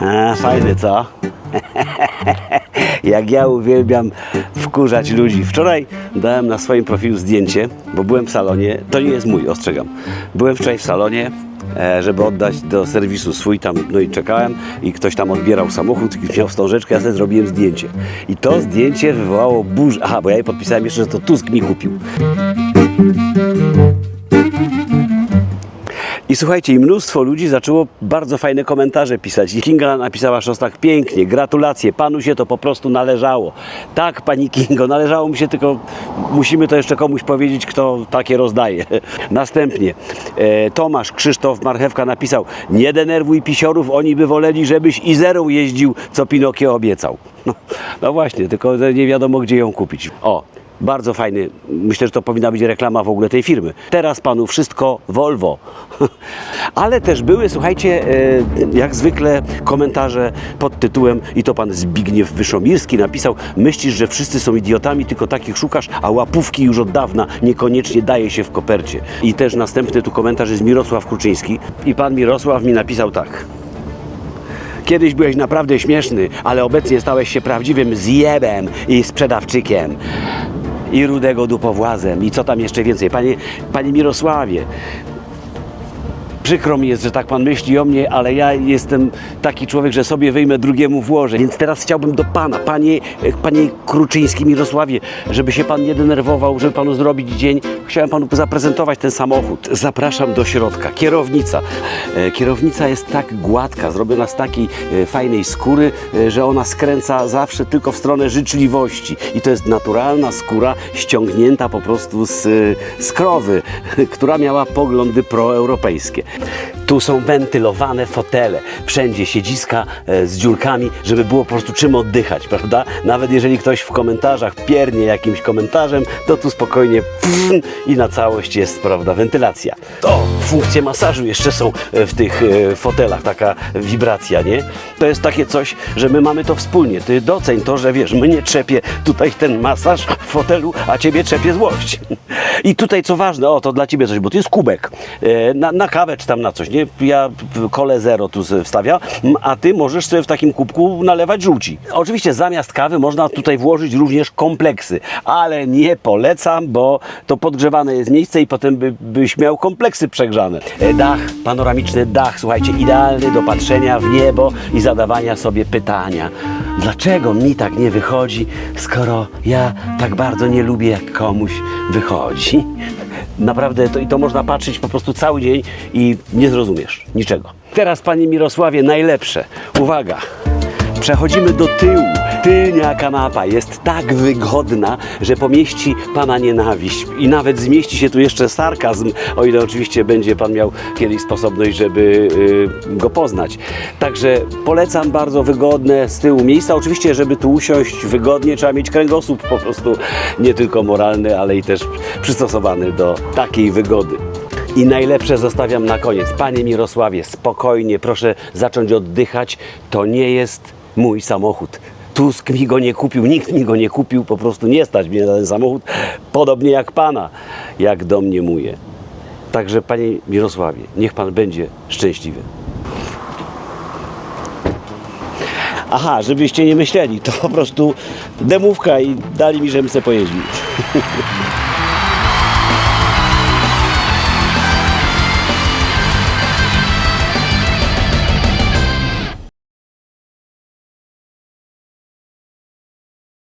A, fajny, co? Jak ja uwielbiam wkurzać ludzi. Wczoraj dałem na swoim profilu zdjęcie, bo byłem w salonie. To nie jest mój, ostrzegam. Byłem wczoraj w salonie, e, żeby oddać do serwisu swój tam, no i czekałem i ktoś tam odbierał samochód i miał wstążeczkę, ja sobie zrobiłem zdjęcie. I to zdjęcie wywołało burzę. Aha, bo ja jej podpisałem jeszcze, że to Tusk mi kupił. I słuchajcie, i mnóstwo ludzi zaczęło bardzo fajne komentarze pisać. I Kinga napisała szostak pięknie, gratulacje, panu się to po prostu należało. Tak, pani Kingo, należało mu się, tylko musimy to jeszcze komuś powiedzieć, kto takie rozdaje. Następnie e, Tomasz Krzysztof Marchewka napisał, nie denerwuj pisiorów, oni by woleli, żebyś i zerą jeździł, co Pinokio obiecał. No, no właśnie, tylko nie wiadomo, gdzie ją kupić. O, bardzo fajny. Myślę, że to powinna być reklama w ogóle tej firmy. Teraz panu wszystko Volvo. Ale też były, słuchajcie, e, jak zwykle komentarze pod tytułem i to pan Zbigniew Wyszomirski napisał myślisz, że wszyscy są idiotami, tylko takich szukasz, a łapówki już od dawna niekoniecznie daje się w kopercie. I też następny tu komentarz jest Mirosław Kruczyński i pan Mirosław mi napisał tak. Kiedyś byłeś naprawdę śmieszny, ale obecnie stałeś się prawdziwym zjebem i sprzedawczykiem. I rudego dupowłazem. I co tam jeszcze więcej? Panie, panie Mirosławie, Przykro mi jest, że tak pan myśli o mnie, ale ja jestem taki człowiek, że sobie wyjmę drugiemu włożę. Więc teraz chciałbym do pana, panie, panie Kruczyński Mirosławie, żeby się pan nie denerwował, żeby panu zrobić dzień. Chciałem panu zaprezentować ten samochód. Zapraszam do środka. Kierownica. E, Kierownica jest tak gładka, zrobiona z takiej e, fajnej skóry, e, że ona skręca zawsze tylko w stronę życzliwości. I to jest naturalna skóra ściągnięta po prostu z, e, z krowy, która miała poglądy proeuropejskie. Tu są wentylowane fotele, wszędzie siedziska e, z dziurkami, żeby było po prostu czym oddychać, prawda? Nawet jeżeli ktoś w komentarzach piernie jakimś komentarzem, to tu spokojnie i na całość jest, prawda, wentylacja. O, funkcje masażu jeszcze są e, w tych e, fotelach, taka wibracja, nie? To jest takie coś, że my mamy to wspólnie. Ty doceń to, że wiesz, mnie trzepie tutaj ten masaż w fotelu, a ciebie trzepie złość. I tutaj co ważne, o to dla ciebie coś, bo to jest kubek na, na kawę tam na coś, nie? Ja kole zero tu wstawiam, a ty możesz sobie w takim kubku nalewać żółci. Oczywiście zamiast kawy można tutaj włożyć również kompleksy, ale nie polecam, bo to podgrzewane jest miejsce i potem by, byś miał kompleksy przegrzane. E, Dach, panoramiczny dach, słuchajcie, idealny do patrzenia w niebo i zadawania sobie pytania. Dlaczego mi tak nie wychodzi, skoro ja tak bardzo nie lubię, jak komuś wychodzi? Naprawdę to, i to można patrzeć po prostu cały dzień i nie zrozumiesz niczego. Teraz, panie Mirosławie, najlepsze. Uwaga! Przechodzimy do tyłu. Tylnia kanapa jest tak wygodna, że pomieści pana nienawiść. I nawet zmieści się tu jeszcze sarkazm, o ile oczywiście będzie pan miał kiedyś sposobność, żeby y, go poznać. Także polecam bardzo wygodne z tyłu miejsca. Oczywiście, żeby tu usiąść wygodnie, trzeba mieć kręgosłup po prostu nie tylko moralny, ale i też przystosowany do takiej wygody. I najlepsze zostawiam na koniec. Panie Mirosławie, spokojnie, proszę zacząć oddychać. To nie jest mój samochód. Tusk mi go nie kupił, nikt mi go nie kupił, po prostu nie stać mnie na ten samochód. Podobnie jak pana, jak do mnie muje. Także panie Mirosławie, niech pan będzie szczęśliwy. Aha, żebyście nie myśleli, to po prostu demówka i dali mi, żebym sobie pojeździł.